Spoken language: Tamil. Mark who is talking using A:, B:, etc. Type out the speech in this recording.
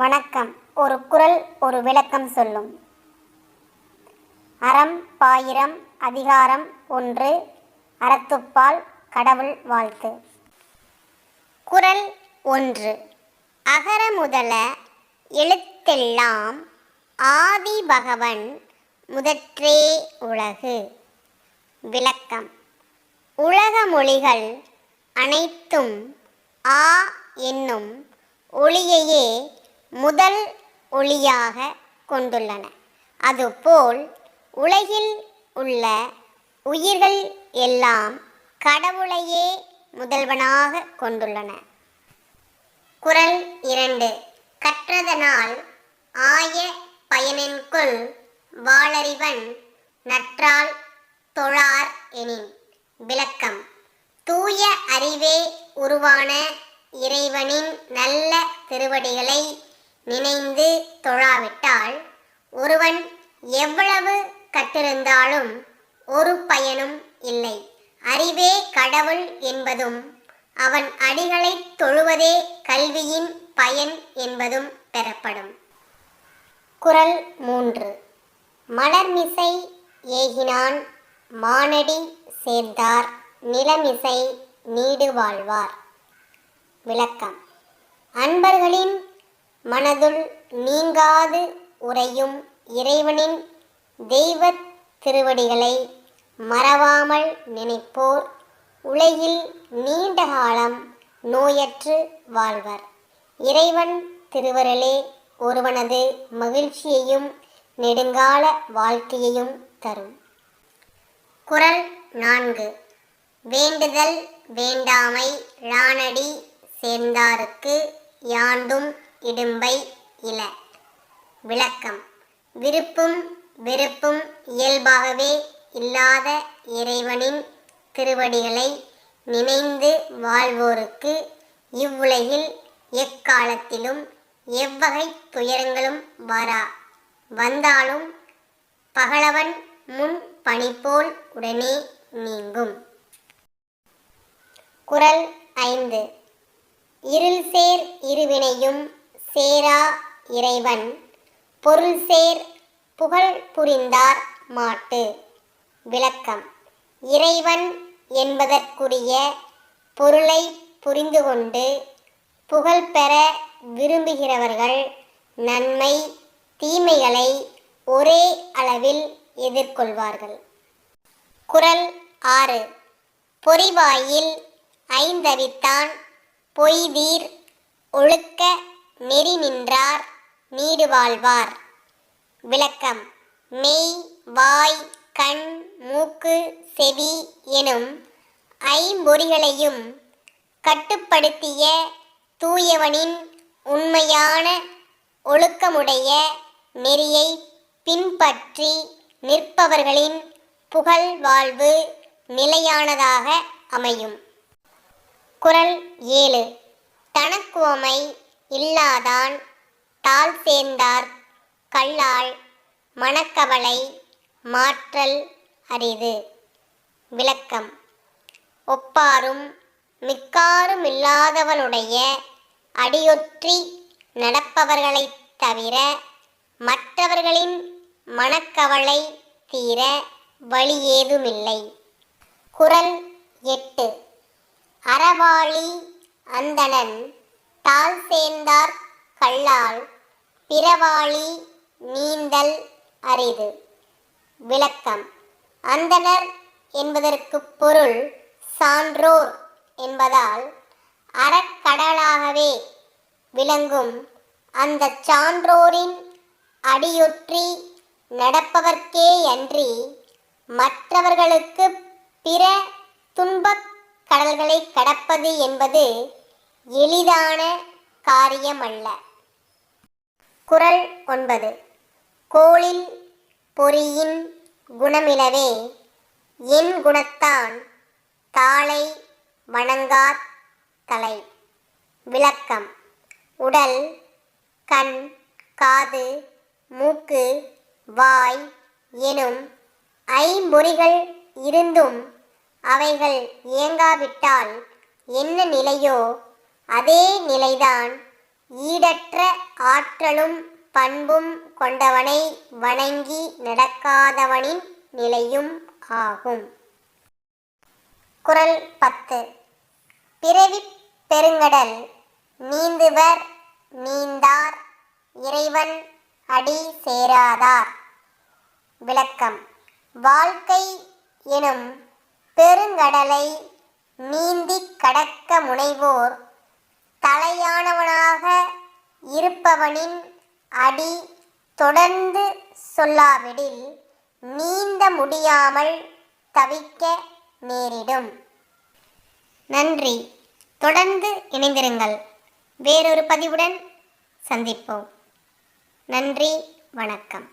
A: வணக்கம் ஒரு குரல் ஒரு விளக்கம் சொல்லும் அறம் பாயிரம் அதிகாரம் ஒன்று அறத்துப்பால் கடவுள் வாழ்த்து குரல் ஒன்று அகர முதல எழுத்தெல்லாம் ஆதி பகவன் முதற்றே உலகு விளக்கம் உலக மொழிகள் அனைத்தும் ஆ என்னும் ஒளியையே முதல் ஒளியாக கொண்டுள்ளன அதுபோல் உலகில் உள்ள உயிர்கள் எல்லாம் கடவுளையே முதல்வனாக கொண்டுள்ளன குரல் இரண்டு கற்றதனால் ஆய பயனின்குள் வாளறிவன் நற்றால் தொழார் எனின் விளக்கம் தூய அறிவே உருவான இறைவனின் நல்ல திருவடிகளை நினைந்து தொழாவிட்டால் ஒருவன் எவ்வளவு கற்றிருந்தாலும் ஒரு பயனும் இல்லை அறிவே கடவுள் என்பதும் அவன் அடிகளை தொழுவதே கல்வியின் பயன் என்பதும் பெறப்படும் குரல் மூன்று மலர்மிசை ஏகினான் மானடி சேர்ந்தார் நிலமிசை நீடு வாழ்வார் விளக்கம் அன்பர்களின் மனதுள் நீங்காது உறையும் இறைவனின் தெய்வ திருவடிகளை மறவாமல் நினைப்போர் உலகில் நீண்ட காலம் நோயற்று வாழ்வர் இறைவன் திருவருளே ஒருவனது மகிழ்ச்சியையும் நெடுங்கால வாழ்க்கையையும் தரும் குரல் நான்கு வேண்டுதல் வேண்டாமை ராணடி சேர்ந்தாருக்கு யாண்டும் இடும்பை இல விளக்கம் விருப்பும் வெறுப்பும் இயல்பாகவே இல்லாத இறைவனின் திருவடிகளை நினைந்து வாழ்வோருக்கு இவ்வுலகில் எக்காலத்திலும் எவ்வகை துயரங்களும் வரா வந்தாலும் பகலவன் முன் பணிப்போல் உடனே நீங்கும் குரல் ஐந்து இருள் சேர் இருவினையும் சேரா இறைவன் பொருள் சேர் புகழ் புரிந்தார் மாட்டு விளக்கம் இறைவன் என்பதற்குரிய பொருளை புரிந்து கொண்டு புகழ் பெற விரும்புகிறவர்கள் நன்மை தீமைகளை ஒரே அளவில் எதிர்கொள்வார்கள் குரல் ஆறு பொறிவாயில் ஐந்தவித்தான் பொய்தீர் ஒழுக்க நெறி நின்றார் நீடு வாழ்வார் விளக்கம் மெய் வாய் கண் மூக்கு செவி எனும் ஐம்பொறிகளையும் கட்டுப்படுத்திய தூயவனின் உண்மையான ஒழுக்கமுடைய நெறியை பின்பற்றி நிற்பவர்களின் புகழ் வாழ்வு நிலையானதாக அமையும் குரல் ஏழு தனக்குவமை இல்லாதான் தால் சேர்ந்தார் கல்லால் மனக்கவலை மாற்றல் அரிது விளக்கம் ஒப்பாரும் மிக்காரும் இல்லாதவனுடைய அடியொற்றி நடப்பவர்களைத் தவிர மற்றவர்களின் மனக்கவலை தீர வழி ஏதுமில்லை குரல் எட்டு அறவாளி அந்தணன் தால் சேர்ந்தார் கல்லால் பிறவாளி நீந்தல் அரிது விளக்கம் அந்தனர் என்பதற்கு பொருள் சான்றோர் என்பதால் அறக்கடலாகவே விளங்கும் அந்த சான்றோரின் அடியொற்றி நடப்பவர்க்கேயன்றி மற்றவர்களுக்கு பிற துன்பக் கடல்களை கடப்பது என்பது எளிதான காரியம் அல்ல குரல் ஒன்பது கோளில் பொறியின் குணமிலவே என் குணத்தான் தாளை வணங்காத் தலை விளக்கம் உடல் கண் காது மூக்கு வாய் எனும் ஐம்பொறிகள் இருந்தும் அவைகள் இயங்காவிட்டால் என்ன நிலையோ அதே நிலைதான் ஈடற்ற ஆற்றலும் பண்பும் கொண்டவனை வணங்கி நடக்காதவனின் நிலையும் ஆகும் குரல் பத்து பிறவி பெருங்கடல் நீந்துவர் நீந்தார் இறைவன் அடி சேராதார் விளக்கம் வாழ்க்கை எனும் பெருங்கடலை நீந்திக் கடக்க முனைவோர் இருப்பவனின் அடி தொடர்ந்து சொல்லாவிடில் நீந்த முடியாமல் தவிக்க நேரிடும் நன்றி தொடர்ந்து இணைந்திருங்கள் வேறொரு பதிவுடன் சந்திப்போம் நன்றி வணக்கம்